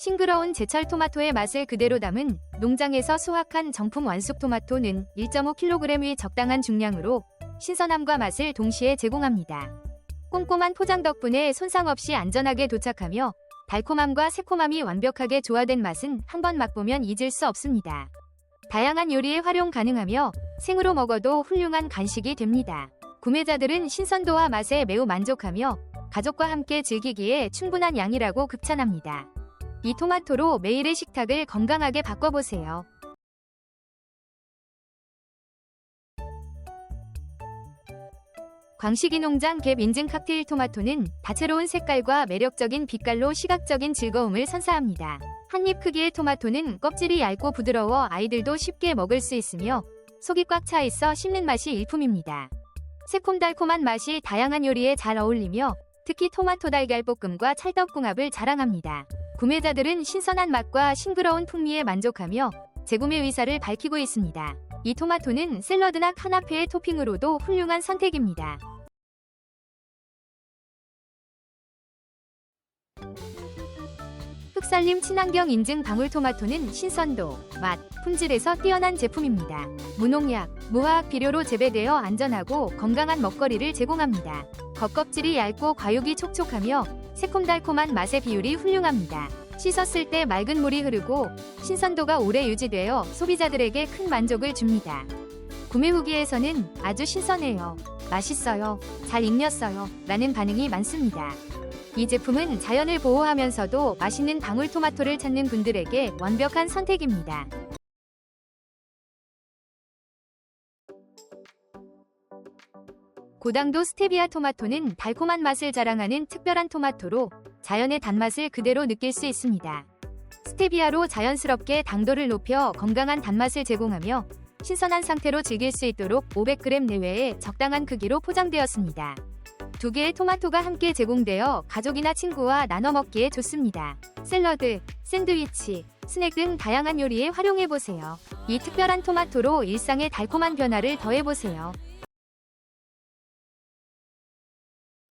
싱그러운 제철 토마토의 맛을 그대로 담은 농장에서 수확한 정품 완숙 토마토는 1.5kg의 적당한 중량으로 신선함과 맛을 동시에 제공합니다. 꼼꼼한 포장 덕분에 손상 없이 안전하게 도착하며 달콤함과 새콤함이 완벽하게 조화된 맛은 한번 맛보면 잊을 수 없습니다. 다양한 요리에 활용 가능하며 생으로 먹어도 훌륭한 간식이 됩니다. 구매자들은 신선도와 맛에 매우 만족하며 가족과 함께 즐기기에 충분한 양이라고 극찬합니다. 이 토마토로 매일의 식탁을 건강하게 바꿔보세요. 광식이 농장 갭 인증 칵테일 토마토는 다채로운 색깔과 매력적인 빛깔로 시각적인 즐거움을 선사합니다. 한 입 크기의 토마토는 껍질이 얇고 부드러워 아이들도 쉽게 먹을 수 있으며 속이 꽉 차 있어 씹는 맛이 일품입니다. 새콤달콤한 맛이 다양한 요리에 잘 어울리며 특히 토마토 달걀 볶음과 찰떡궁합을 자랑합니다. 구매자들은 신선한 맛과 싱그러운 풍미에 만족하며 재구매 의사를 밝히고 있습니다. 이 토마토는 샐러드나 카나페의 토핑으로도 훌륭한 선택입니다. 흑살림 친환경 인증 방울토마토는 신선도, 맛, 품질에서 뛰어난 제품입니다. 무농약, 무화학 비료로 재배되어 안전하고 건강한 먹거리를 제공합니다. 겉껍질이 얇고 과육이 촉촉하며 새콤달콤한 맛의 비율이 훌륭합니다. 씻었을 때 맑은 물이 흐르고 신선도가 오래 유지되어 소비자들에게 큰 만족을 줍니다. 구매 후기에서는 아주 신선해요. 맛있어요. 잘 익렸어요. 라는 반응이 많습니다. 이 제품은 자연을 보호하면서도 맛있는 방울토마토를 찾는 분들에게 완벽한 선택입니다. 고당도 스테비아 토마토는 달콤한 맛을 자랑하는 특별한 토마토로 자연의 단맛을 그대로 느낄 수 있습니다. 스테비아로 자연스럽게 당도를 높여 건강한 단맛을 제공하며 신선한 상태로 즐길 수 있도록 500g 내외의 적당한 크기로 포장되었습니다. 두 개의 토마토가 함께 제공되어 가족이나 친구와 나눠 먹기에 좋습니다. 샐러드, 샌드위치, 스낵 등 다양한 요리에 활용해 보세요. 이 특별한 토마토로 일상의 달콤한 변화를 더해 보세요.